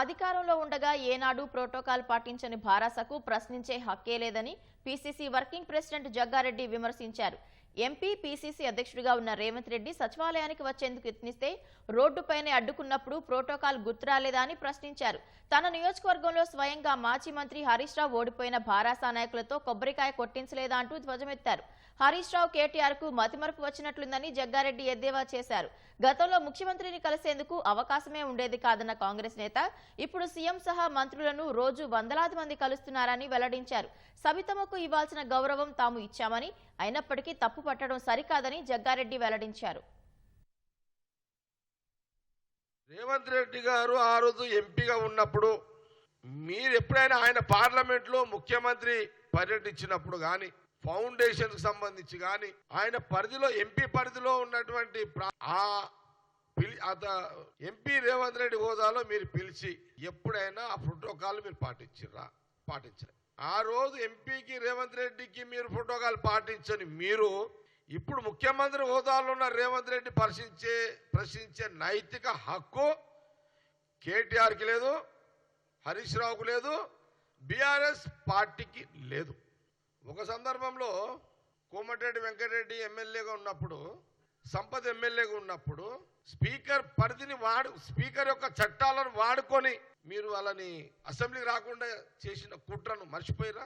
అధికారంలో ఉండగా ఏనాడు ప్రోటోకాల్ పాటించని భారాసకు ప్రశ్నించే హక్కే లేదని పీసీసీ వర్కింగ్ ప్రెసిడెంట్ జగ్గారెడ్డి విమర్శించారు. ఎంపీ పీసీసీ అధ్యక్షుడిగా ఉన్న రేవంత్ రెడ్డి సచివాలయానికి వచ్చేందుకు యత్నిస్తే రోడ్డుపైనే అడ్డుకున్నప్పుడు ప్రోటోకాల్ గుర్తురాలేదా అని ప్రశ్నించారు. తన నియోజకవర్గంలో స్వయంగా మాజీ మంత్రి హరీష్ రావు ఓడిపోయిన భారాసా నాయకులతో కొబ్బరికాయ కొట్టించలేదా అంటూ ధ్వజమెత్తారు. హరీష్ రావు కేటీఆర్కు మతిమరుపు వచ్చినట్లుందని జగ్గారెడ్డి ఎద్దేవా చేశారు. గతంలో ముఖ్యమంత్రిని కలిసేందుకు అవకాశమే ఉండేది కాదన్న కాంగ్రెస్ నేత ఇప్పుడు సీఎం సహా మంత్రులను రోజు వందలాది మంది కలుస్తున్నారని వెల్లడించారు. సబితమ్మకు ఇవ్వాల్సిన గౌరవం తాము ఇచ్చామని అయినప్పటికీ తప్పు పట్టడం సరికాదని జగ్గారెడ్డి వెల్లడించారు. రేవంత్ రెడ్డి గారు ఆ రోజు ఎంపీగా ఉన్నప్పుడు మీరు ఎప్పుడైనా ఆయన పార్లమెంట్లో ముఖ్యమంత్రి పర్యటించినప్పుడు కానీ ఫౌండేషన్కు సంబంధించి కానీ ఆయన పరిధిలో ఎంపీ పరిధిలో ఉన్నటువంటి ఆ పిలి ఎంపీ రేవంత్ రెడ్డి హోదాలో మీరు పిలిచి ఎప్పుడైనా ఆ ప్రోటోకాల్ మీరు పాటించిర్రా? పాటించలే. ఆ రోజు ఎంపీకి రేవంత్ రెడ్డికి మీరు ప్రోటోకాల్ పాటించని మీరు ఇప్పుడు ముఖ్యమంత్రి హోదాలో ఉన్న రేవంత్ రెడ్డి ప్రశ్నించే ప్రశ్నించే నైతిక హక్కు కేటీఆర్కి లేదు హరీష్ రావుకు లేదు బీఆర్ఎస్ పార్టీకి లేదు. ఒక సందర్భంలో కోమటిరెడ్డి వెంకటరెడ్డి ఎమ్మెల్యేగా ఉన్నప్పుడు సంపద ఎమ్మెల్యేగా ఉన్నప్పుడు స్పీకర్ పరిధిని వాడు స్పీకర్ యొక్క చట్టాలను వాడుకొని మీరు వాళ్ళని అసెంబ్లీకి రాకుండా చేసిన కుట్రను మర్చిపోయిరా?